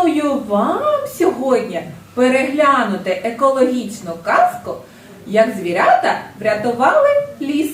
Пропоную вам сьогодні переглянути екологічну казку, як звірята врятували ліс.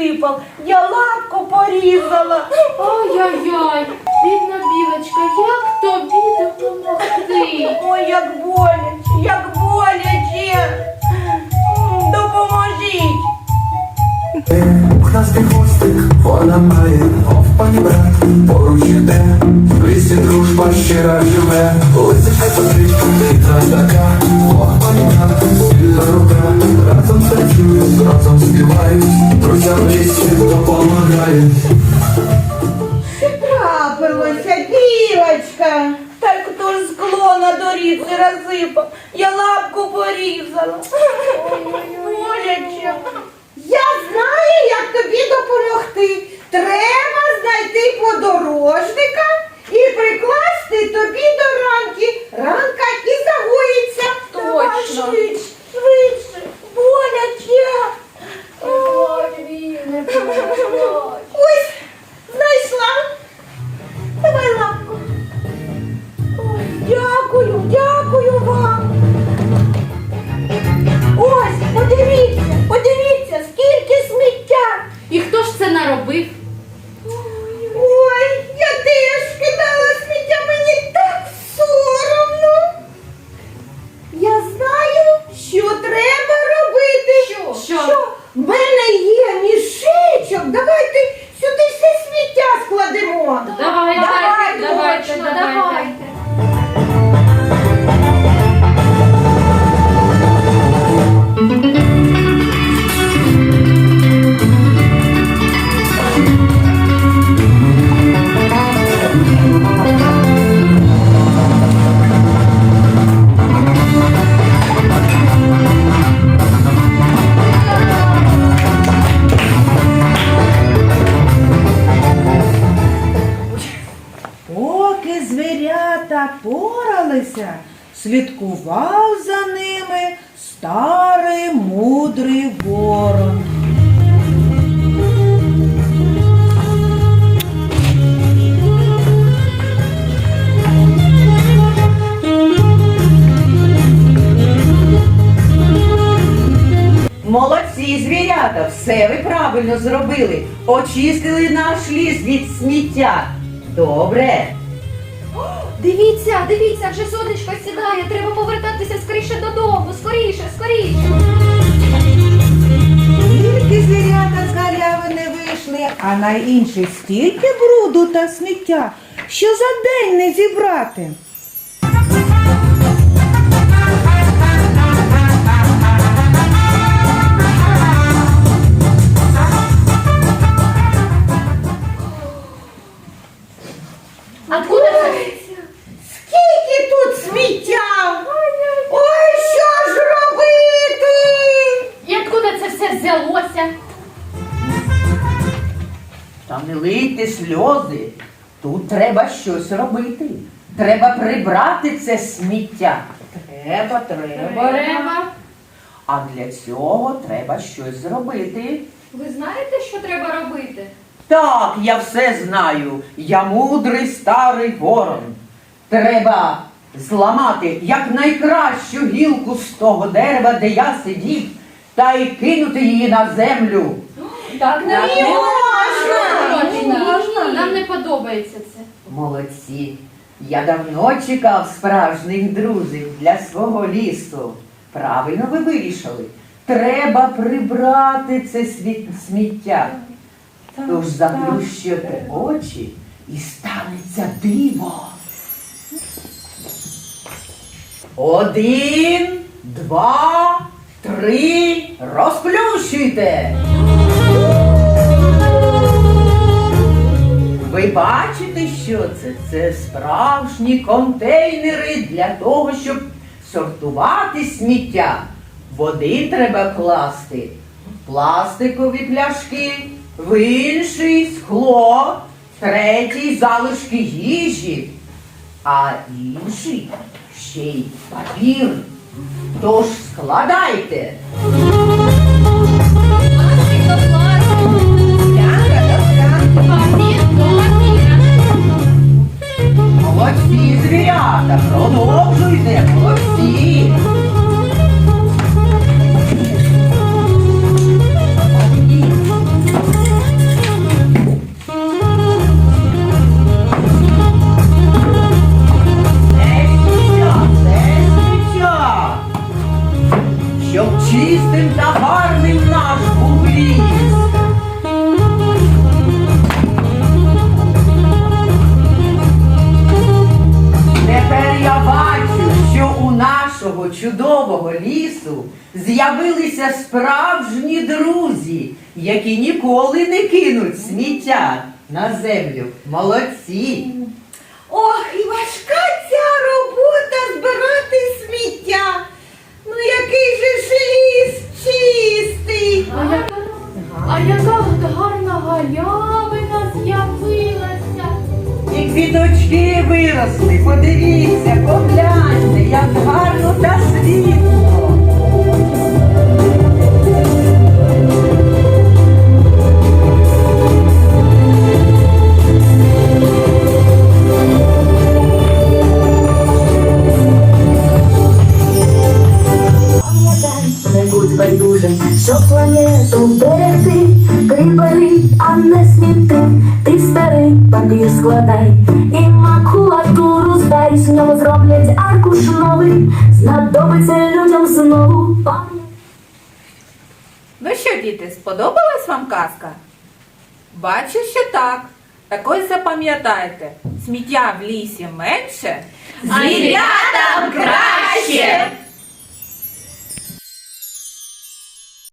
Доріжці я лапку порізала. Ой-ой-ой, в дружба щира живе, лисичка сестричка, хитра така, ох пані брат, сильна рука, разом танцюють, разом співають, друзям в лісі допомагають. Трапилося, дівочка. Так хто ж скло на доріжці розсипав? Я лапку порізала. Боляче. Я знаю, як тобі допомогти. Треба знайти подорожника і прикласти тобі до ранки. Ранка і загоїться. Звірята поралися, слідкував за ними старий мудрий ворон. Молодці, звірята, все ви правильно зробили. Очистили наш ліс від сміття. Добре. Дивіться, дивіться, вже сонечко сідає. Треба повертатися скоріше додому. Скоріше, скоріше. Тільки звірята з галявини вийшли, а на інших стільки бруду та сміття, що за день не зібрати. Не сльози. Тут треба щось робити. Треба прибрати це сміття. Треба, треба. Треба. А для цього треба щось зробити. Ви знаєте, що треба робити? Так, я все знаю. Я мудрий старий ворон. Треба зламати якнайкращу гілку з того дерева, де я сидів, та й кинути її на землю. Так не можна! Нам не подобається це. Молодці. Я давно чекав справжніх друзів для свого лісу. Правильно ви вирішили. Треба прибрати це світ- сміття. Тож заплющуйте очі і станеться диво. Один, два, три, розплющуйте. Ви бачите, що це? Це справжні контейнери для того, щоб сортувати сміття. В один треба класти пластикові пляшки, в інший скло, третій залишки їжі, а інший ще й папір. Тож складайте. Чудового лісу з'явилися справжні друзі, які ніколи не кинуть сміття на землю. Молодці! Ох, і важка ця робота збирати сміття. Ну який же ж ліс чистий. А яка, а яка гарна галявина з'явилася. І квіточки виросли. Подивіться, щоб планету берегти, прибери, а не сміти, ти старий папір складай, і макулатуру здай, з нього зроблять аркуш новий, знадобиться людям знову пам'ять. Ну що, діти, сподобалась вам казка? Бачу, що так. Так ось запам'ятайте, сміття в лісі менше, А звірятам краще!